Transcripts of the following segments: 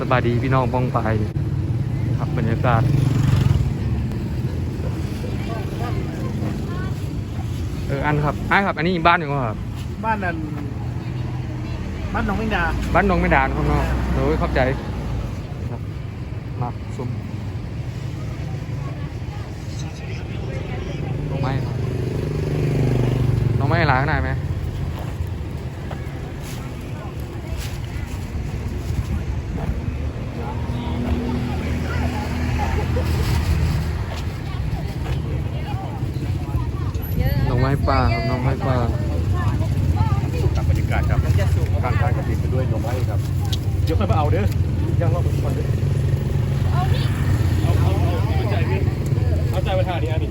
สบายดีพี่น้องป้องไปครับบรรยากาศเอออันครับอ้ายครับอันนี้บ้านอยู่บ่ครับบ้านนั้นบ้านหนองเมงดาบ้านหนองไม่ดานข้างนอกโดยเข้าใจครับมาซุ่มลงไม้ครับลงไม้หลายขนาดไหม ป่าครับลงไม้ป่ากับบรรยากาศครับการทานกระถิ่นไปด้วยหน่อไม้ครับเดี๋ยวค่อยมาเอาเด้อยังรอบนก่อนเด้อเอาเอาเอาเอาใจพี่เอาใจไปทานนี่อันนี้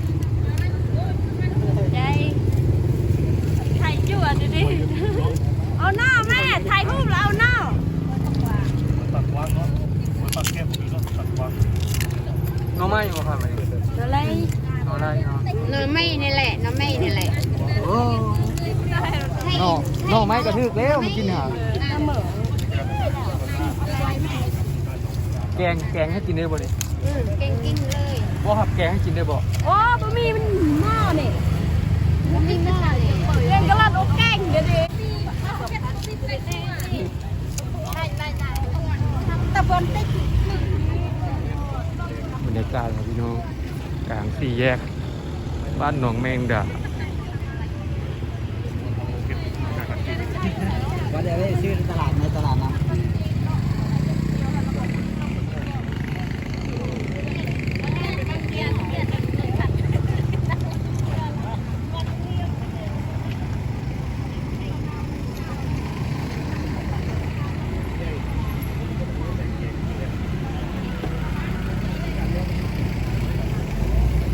ใจถ่ยจั่วดูดิเอาหน้าแม่ถ่ายรูปแล้วเอาหน้าตัดวางเนาะมันตัดแก้มผมเนาะตัดวางน้องไม้ยู่บ่ครับอันนี้อะไร หน้องไม้เนาะเนื้อไม่นี่แหละน้ำไม่นี่แหละโอ้หน้องหน้องไม้กระทึกแล้วมันกินหาน้ำเหมือแกงแกงให้กินได้บ่เนี่ยอืมเก่งกิ้งเลยบ่ครับแกงให้กินได้บ่โอ้บะหมี่มันหม้อนี่บะหมี่หม้อนี่เล่นกระลัดโอแกงเดี๋ยวดิตะบนติ๊กบรรยากาศครับพี่น้อง กลางสี่แยก บ้านหนองแมงดาก็จะได้ชื่อตลาดในตลาดนะ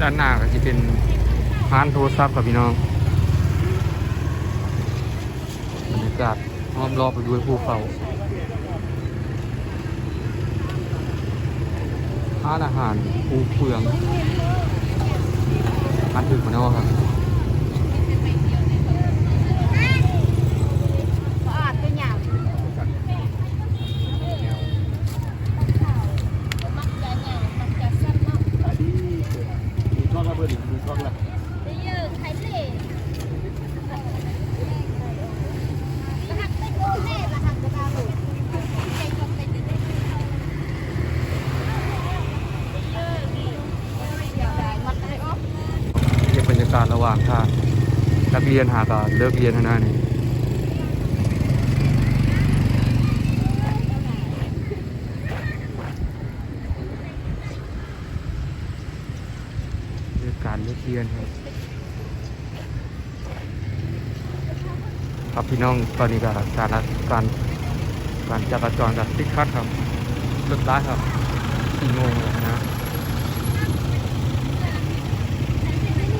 ด้านหน้าก็จะเป็นร้านโทรศัพท์ครับพี่น้องบรรยากาศห้อมรอบไปด้วยภูเขาร้านอาหารภูเฟืองร้านถึกมาแล้วครับ สะอาดเป็นอย่าง อันนี้ดูช่องละเบอร์หนึ่งดูช่องละ เยอะใครเล่รหัสเป็นโอเล่รหัสกระดาษลูกใจจมเป็นเด็กมั ดอะไรอ๋อเก็บบรรยากาศระหว่างทางนักเรียนหากาเลิกเรียนท่านั้นนี่บรรยา การเลือกเรียนครับครับพี่น้องตอนนี้ก็การการการจราจรกับติดขัดครับรถร้ายครับสี่โมงเลยนะ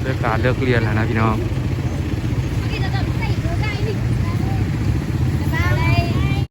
เลิกการเลิกเรียนแล้วนะพี่น้อง